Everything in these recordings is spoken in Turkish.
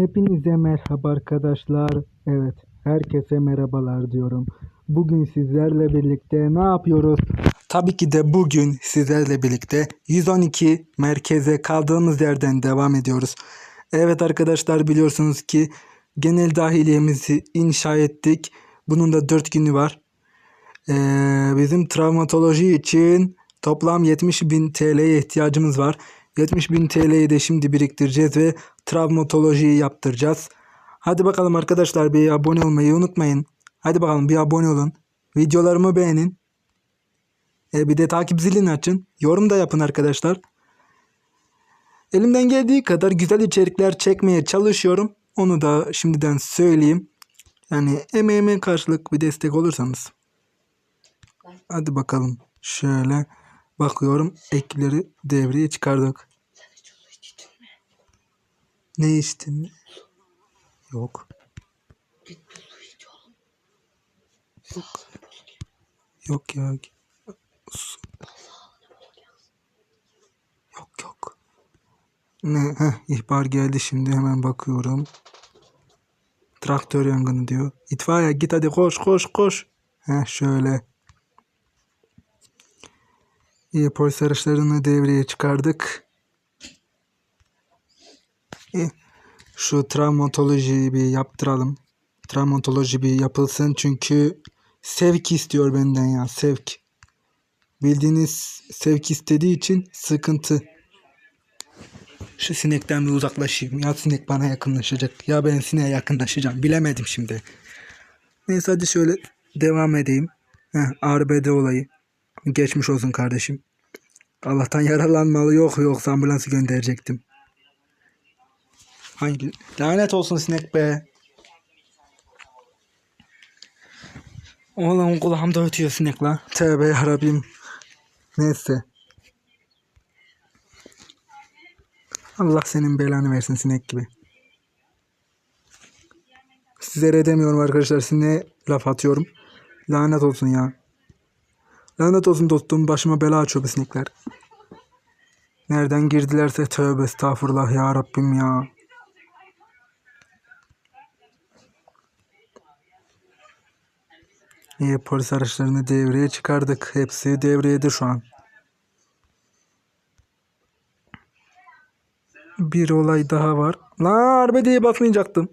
Hepinize merhaba arkadaşlar. Evet, herkese merhabalar diyorum. Bugün sizlerle birlikte ne yapıyoruz? Tabii ki de bugün sizlerle birlikte 112 merkeze kaldığımız yerden devam ediyoruz. Evet arkadaşlar biliyorsunuz ki genel dahiliyemizi inşa ettik. Bunun da 4 günü var. Ee, bizim travmatoloji için toplam 70 bin TL'ye ihtiyacımız var. 70 bin TL'yi de şimdi biriktireceğiz ve travmatolojiyi yaptıracağız. Hadi bakalım arkadaşlar bir abone olmayı unutmayın. Hadi bakalım bir abone olun. Videolarımı beğenin. E, bir de takip zilini açın. Yorum da yapın arkadaşlar. Elimden geldiği kadar güzel içerikler çekmeye çalışıyorum. Onu da şimdiden söyleyeyim. Yani emeğime karşılık bir destek olursanız. Hadi bakalım. Şöyle bakıyorum. Ekleri devreye çıkardık. Ne içtin? Yok. Yok. Yok ya. Su. Yok yok. Ne? Heh, ihbar geldi şimdi hemen bakıyorum. Traktör yangını diyor. İtfaiye git hadi koş koş koş. Heh şöyle. İyi polis araçlarını devreye çıkardık. Şu travmatolojiyi bir yaptıralım. Travmatoloji bir yapılsın çünkü sevk istiyor benden ya sevk. Bildiğiniz sevk istediği için sıkıntı. Şu sinekten bir uzaklaşayım. Ya sinek bana yakınlaşacak. Ya ben sineğe yakınlaşacağım. Bilemedim şimdi. Neyse hadi şöyle devam edeyim. Heh, RBD olayı. Geçmiş olsun kardeşim. Allah'tan yaralanmalı yok yoksa ambulansı gönderecektim. Hangi? Lanet olsun sinek be. Oğlum kulağımda ötüyor sinek la. Tövbe yarabbim. Neyse. Allah senin belanı versin sinek gibi. Sizlere edemiyorum arkadaşlar. Sineğe laf atıyorum. Lanet olsun ya. Lanet olsun dostum. Başıma bela açıyor bu sinekler. Nereden girdilerse tövbe estağfurullah ya Rabbim ya. İyi polis araçlarını devreye çıkardık. Hepsi devreyede şu an. Bir olay daha var. Lan arbedeye basmayacaktım.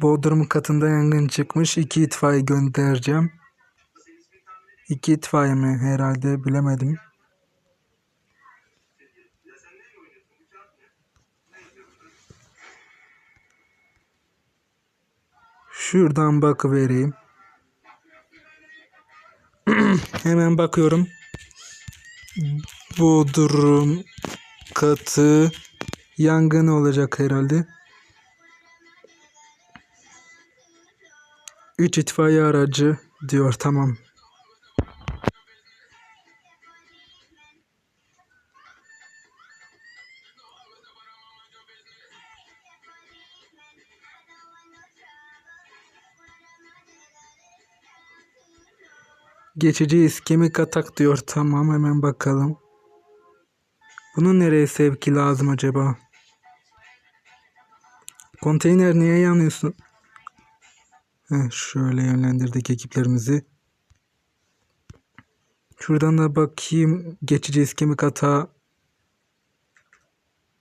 Bodrum katında yangın çıkmış. İki itfaiye göndereceğim. İki itfaiye mi? Herhalde bilemedim. Şuradan bakıvereyim. Hemen bakıyorum. Bodrum katı yangın olacak herhalde. 3 itfaiye aracı diyor tamam. Geçici iskemik atak diyor. Tamam hemen bakalım. Bunun nereye sevki lazım acaba? Konteyner niye yanıyorsun? Heh, şöyle yönlendirdik ekiplerimizi. Şuradan da bakayım. Geçici iskemik atağı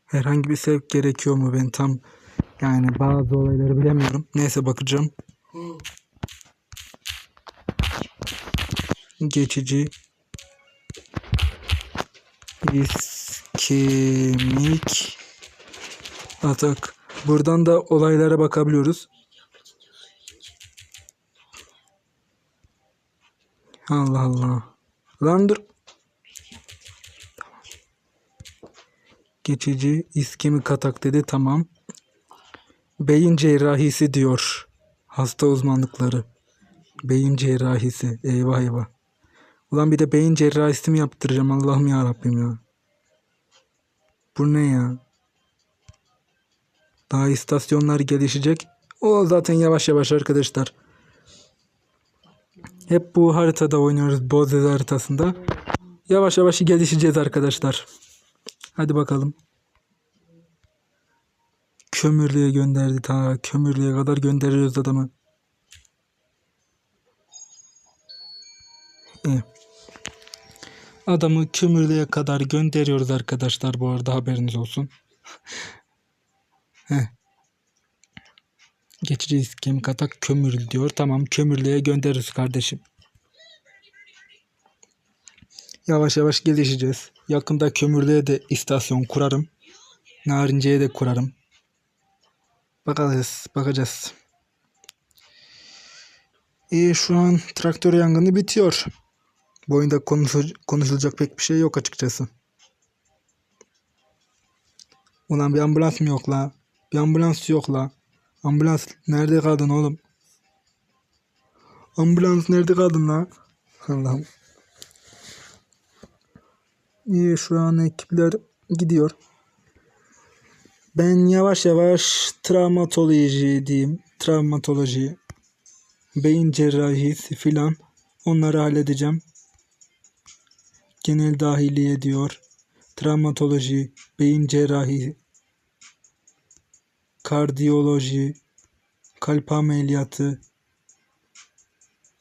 herhangi bir sevk gerekiyor mu? Ben tam yani bazı olayları bilemiyorum. Neyse bakacağım. Geçici iskemik atak. Buradan da olaylara bakabiliyoruz. Allah Allah. Lan dur. Geçici iskemik atak dedi tamam. Beyin cerrahisi diyor. Hasta uzmanlıkları. Beyin cerrahisi. Eyvah eyvah. Ulan bir de beyin cerrahisi mi yaptıracağım Allah'ım ya Rabbim ya. Bu ne ya? Daha istasyonlar gelişecek. O zaten yavaş yavaş arkadaşlar. Hep bu haritada oynuyoruz. Bozez haritasında. Yavaş yavaş gelişeceğiz arkadaşlar. Hadi bakalım. kömürlüğe gönderdi ta kömürlüğe kadar gönderiyoruz adamı. İyi. Adamı kömürlüğe kadar gönderiyoruz arkadaşlar bu arada haberiniz olsun. Geçici iskem katak kömür diyor. Tamam kömürlüğe göndeririz kardeşim. Yavaş yavaş gelişeceğiz. Yakında kömürlüğe de istasyon kurarım. Narince'ye de kurarım. Bakacağız, bakacağız. İyi şu an traktör yangını bitiyor. Bu oyunda konuşu- konuşulacak pek bir şey yok açıkçası. Ulan bir ambulans mı yok la? Bir ambulans yok la. Ambulans nerede kaldın oğlum? Ambulans nerede kaldın la? Allah'ım. İyi şu an ekipler gidiyor. Ben yavaş yavaş travmatoloji diyeyim. Travmatoloji, beyin cerrahisi filan onları halledeceğim. Genel dahiliye diyor. Travmatoloji, beyin cerrahi, kardiyoloji, kalp ameliyatı.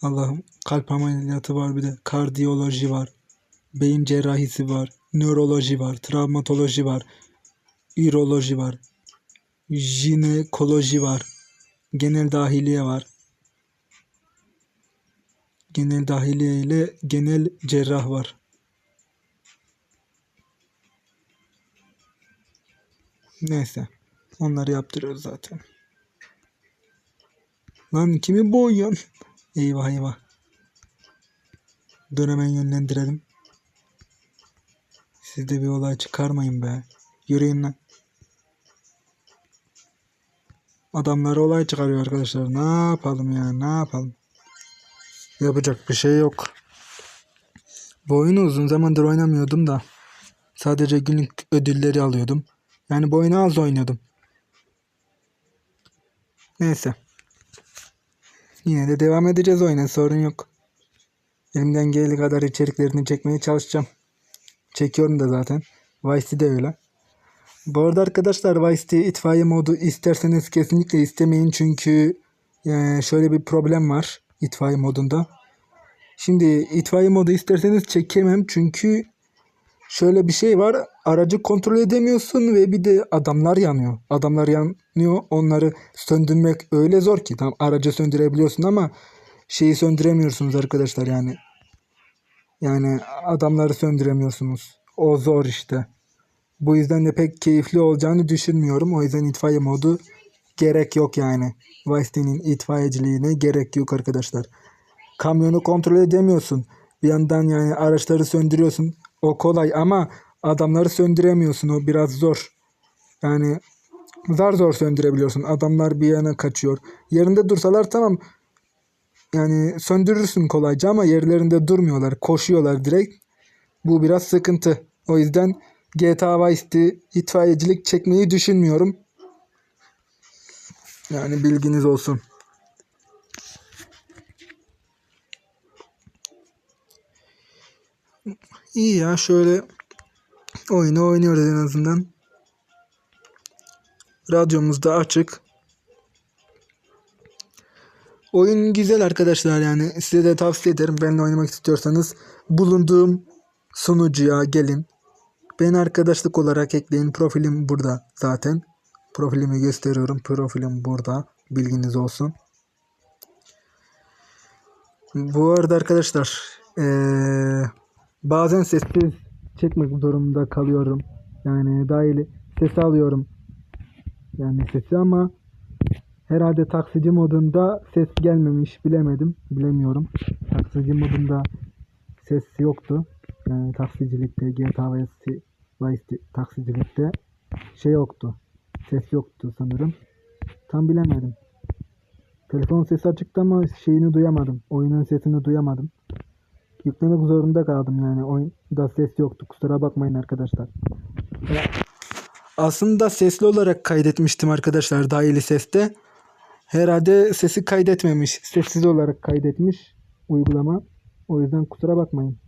Allah'ım kalp ameliyatı var bir de. Kardiyoloji var. Beyin cerrahisi var. Nöroloji var. Travmatoloji var. Üroloji var. Jinekoloji var. Genel dahiliye var. Genel dahiliye ile genel cerrah var. Neyse. Onları yaptırıyoruz zaten. Lan kimi boğuyorsun? Eyvah eyvah. Dur hemen yönlendirelim. Siz de bir olay çıkarmayın be. Yürüyün lan. Adamlar olay çıkarıyor arkadaşlar. Ne yapalım ya ne yapalım. Yapacak bir şey yok. Bu oyunu uzun zamandır oynamıyordum da. Sadece günlük ödülleri alıyordum. Yani bu oyunu az oynuyordum. Neyse. Yine de devam edeceğiz oyuna sorun yok. Elimden geldiği kadar içeriklerini çekmeye çalışacağım. Çekiyorum da zaten. Vice'de de öyle. Bu arada arkadaşlar Vice'de itfaiye modu isterseniz kesinlikle istemeyin çünkü e, şöyle bir problem var itfaiye modunda. Şimdi itfaiye modu isterseniz çekemem çünkü şöyle bir şey var aracı kontrol edemiyorsun ve bir de adamlar yanıyor. Adamlar yanıyor onları söndürmek öyle zor ki tam aracı söndürebiliyorsun ama şeyi söndüremiyorsunuz arkadaşlar yani. Yani adamları söndüremiyorsunuz. O zor işte. Bu yüzden de pek keyifli olacağını düşünmüyorum. O yüzden itfaiye modu gerek yok yani. Vice itfaiyeciliğine gerek yok arkadaşlar. Kamyonu kontrol edemiyorsun. Bir yandan yani araçları söndürüyorsun. O kolay ama adamları söndüremiyorsun. O biraz zor. Yani zar zor söndürebiliyorsun. Adamlar bir yana kaçıyor. Yerinde dursalar tamam. Yani söndürürsün kolayca ama yerlerinde durmuyorlar. Koşuyorlar direkt. Bu biraz sıkıntı. O yüzden GTA Vice itfaiyecilik çekmeyi düşünmüyorum. Yani bilginiz olsun. İyi ya şöyle oyunu oynuyoruz en azından. Radyomuz da açık. Oyun güzel arkadaşlar yani size de tavsiye ederim. Benimle oynamak istiyorsanız bulunduğum sunucuya gelin. Beni arkadaşlık olarak ekleyin. Profilim burada zaten. Profilimi gösteriyorum. Profilim burada. Bilginiz olsun. Bu arada arkadaşlar eee, bazen sessiz çekmek durumunda kalıyorum. Yani dahil sesi alıyorum. Yani sesi ama herhalde taksici modunda ses gelmemiş. Bilemedim. Bilemiyorum. Taksici modunda ses yoktu. Yani taksicilikte GTA Vice taksicilikte şey yoktu. Ses yoktu sanırım. Tam bilemedim. Telefon sesi açıktı ama şeyini duyamadım. Oyunun sesini duyamadım. Yüklemek zorunda kaldım yani. Oyunda ses yoktu. Kusura bakmayın arkadaşlar. Aslında sesli olarak kaydetmiştim arkadaşlar dahili seste. Herhalde sesi kaydetmemiş. Sessiz olarak kaydetmiş uygulama. O yüzden kusura bakmayın.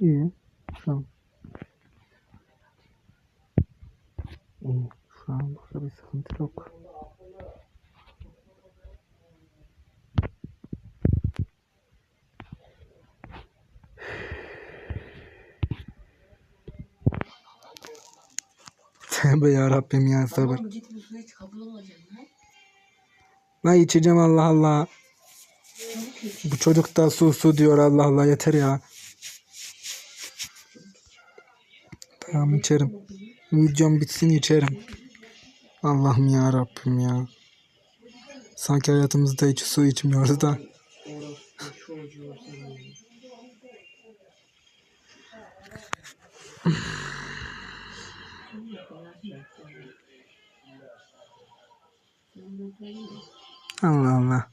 İyi. Tamam. İyi. Şu an burada bir sıkıntı yok. Tövbe ya sabır. Kabul olacak lan. Ben içeceğim Allah Allah. Bu çocuk da su su diyor Allah Allah yeter ya. Tamam içerim. Videom bitsin içerim. Allah'ım ya Rabbim ya. Sanki hayatımızda hiç su içmiyoruz da. Allah Allah.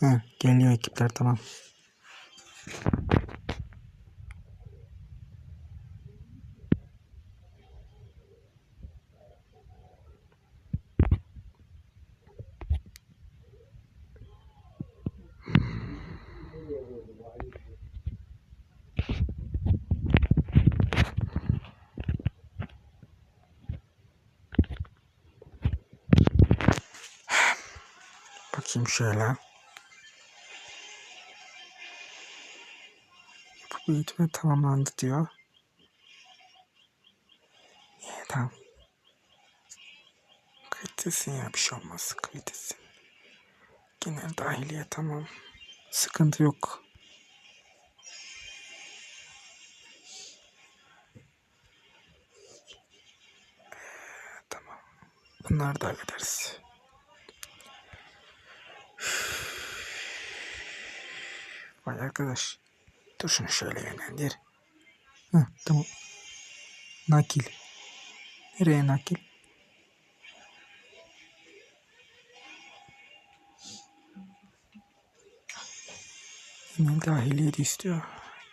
Heh, geliyor ekipler tamam. Bakayım şöyle. Yapı büyütme tamamlandı diyor. İyi tamam. Kayıtlısın ya bir şey olmaz. Kayıtlısın. Genel dahiliye tamam. Sıkıntı yok. Ee, Tamam. Bunları da hallederiz. Vay arkadaş. Dur şunu şöyle yönlendir. Hı, tamam. Nakil. Nereye nakil? Yine dahiliye de istiyor.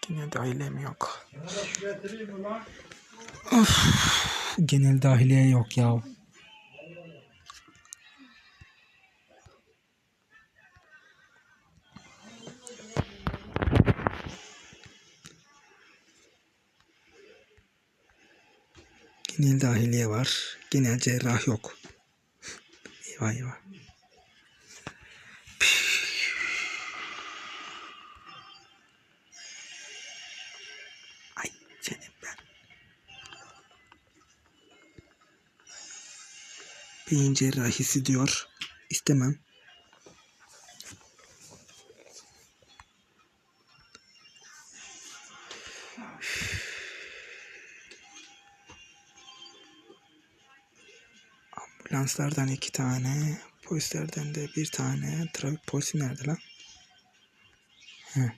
Yine dahiliyem yok. Of, genel dahiliye yok ya. Genel dahiliye var. Genel cerrah yok. Eyvah eyvah. Ay senin ben. Beyin cerrahisi diyor. İstemem. Ambulanslardan iki tane, polislerden de bir tane. Trafik polisi nerede lan? He.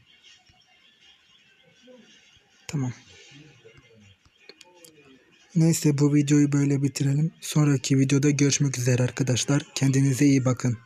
Tamam. Neyse bu videoyu böyle bitirelim. Sonraki videoda görüşmek üzere arkadaşlar. Kendinize iyi bakın.